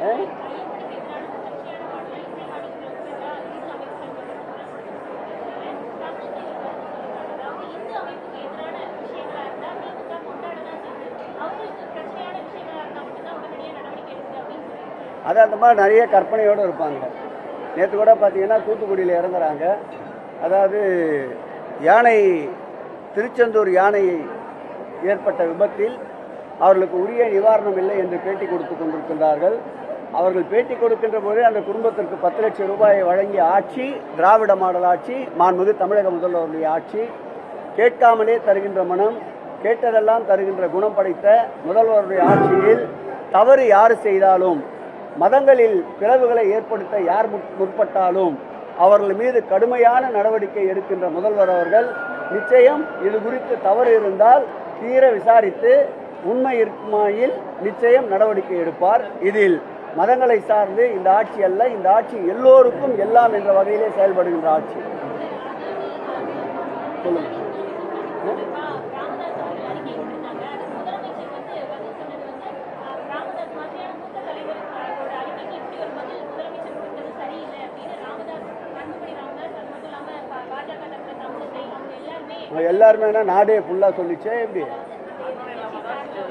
அது அந்த மாதிரி நிறைய கற்பனையோடு இருப்பாங்க. நேற்று கூட பார்த்தீங்கன்னா தூத்துக்குடியில் இறங்குறாங்க. அதாவது யானை திருச்செந்தூர் யானை ஏற்பட்ட விபத்தில் அவர்களுக்கு உரிய நிவாரணம் இல்லை என்று பேட்டி கொடுத்து கொண்டிருக்கின்றார்கள். அவர்கள் பேட்டி கொடுக்கின்ற போதே அந்த குடும்பத்திற்கு பத்து லட்சம் ரூபாயை வழங்கிய ஆட்சி திராவிட மாடல் ஆட்சி மாண்புமிகு தமிழக முதல்வருடைய ஆட்சி கேட்காமலே தருகின்ற மனம் கேட்டதெல்லாம் தருகின்ற குணம் படைத்த முதல்வருடைய ஆட்சியில் தவறு யார் செய்தாலும் மதங்களில் பிளவுகளை ஏற்படுத்த யார் முற்- முற்பட்டாலும் அவர்கள் மீது கடுமையான நடவடிக்கை எடுக்கின்ற முதல்வர் அவர்கள் நிச்சயம் இது குறித்து தவறு இருந்தால் தீர விசாரித்து உண்மை இருக்குமாயில் நிச்சயம் நடவடிக்கை எடுப்பார். இதில் மதங்களை சார்ந்து இந்த ஆட்சி அல்ல இந்த ஆட்சி எல்லோருக்கும் எல்லாம் என்ற வகையிலே செயல்படுகின்ற ஆட்சி. சொல்லுங்க. எல்லாருமே என்ன நாடே ஃபுல்லாக சொல்லிச்சே எப்படி?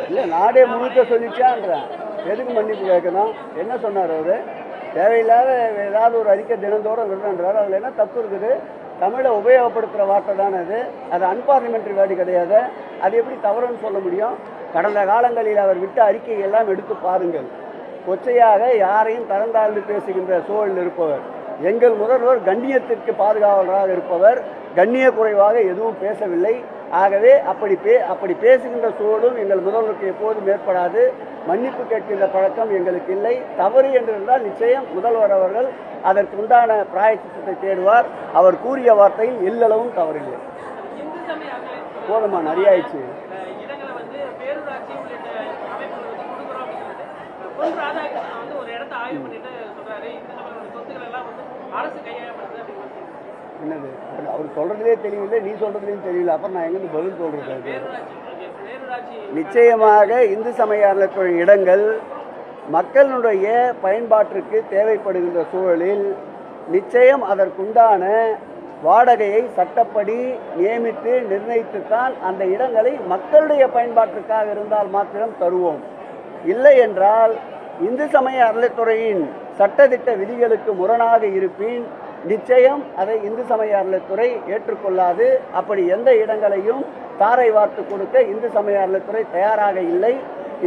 இல்லை நாடே முழுக்க சொல்லிச்சான்றேன். எதுக்கு மன்னிப்பு கேட்கணும்? என்ன சொன்னார் அவர்? தேவையில்லாத ஏதாவது ஒரு அறிக்கை தினந்தோறும் விடுறன்றார். அதில் என்ன தப்பு இருக்குது? தமிழை உபயோகப்படுத்துகிற வார்த்தை தானே அது. அது அன்பார்லிமெண்ட்ரி வேர்டு கிடையாது. அது எப்படி தவறுன்னு சொல்ல முடியும்? கடந்த காலங்களில் அவர் விட்ட அறிக்கை எல்லாம் எடுத்து பாருங்கள். கொச்சையாக யாரையும் தரந்தாழ்ந்து பேசுகின்ற சூழல் இருப்பவர். எங்கள் முதல்வர் கண்ணியத்திற்கு பாதுகாவலராக இருப்பவர். கண்ணிய குறைவாக எதுவும் பேசவில்லை. ஆகவே அப்படி பே அப்படி பேசுகின்ற சூழலும் எங்கள் முதல்வருக்கு எப்போதும் ஏற்படாது. மன்னிப்பு கேட்கின்ற பழக்கம் எங்களுக்கு இல்லை. தவறு என்றிருந்தால் நிச்சயம் முதல்வர் அவர்கள் அதற்கு உண்டான பிராயச்சித்தத்தை தேடுவார். அவர் கூறிய வார்த்தையில் எல்லளவும் தவறில்லை. போதுமா நிறைய ஆயிடுச்சு அரசு என்னது? அவர் அவர் சொல்றதுலே தெரியவில்லை நீ சொல்றதுலேயும் தெரியல அப்புறம் நான் எங்கிருந்து பதில் சொல்றது நிச்சயமாக இந்து சமய இடங்கள் மக்களுடைய பயன்பாட்டிற்கு தேவைப்படுகின்ற சூழலில் நிச்சயம் அதற்குண்டான வாடகையை சட்டப்படி நியமித்து நிர்ணயித்துத்தான் அந்த இடங்களை மக்களுடைய பயன்பாட்டிற்காக இருந்தால் மாத்திரம் தருவோம். இல்லை என்றால் இந்து சமய அறநிலைத்துறையின் சட்டதிட்ட விதிகளுக்கு முரணாக இருப்பின் நிச்சயம் அதை இந்து சமய அறநிலைத்துறை ஏற்றுக்கொள்ளாது. அப்படி எந்த இடங்களையும் தாரை வார்த்து கொடுக்க இந்து சமய அறநிலைத்துறை தயாராக இல்லை.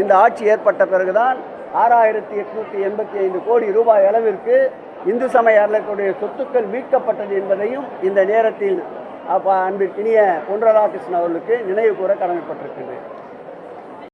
இந்த ஆட்சி ஏற்பட்ட பிறகுதான் ஆறாயிரத்தி எட்நூற்றி எண்பத்தி ஐந்து கோடி ரூபாய் அளவிற்கு இந்து சமய அறநிலையத்துடைய சொத்துக்கள் மீட்கப்பட்டது என்பதையும் இந்த நேரத்தில் அப்ப அன்பிற்கினிய பொன் ராதாகிருஷ்ணன் அவர்களுக்கு நினைவு கூற கடமைப்பட்டிருக்கின்றேன்.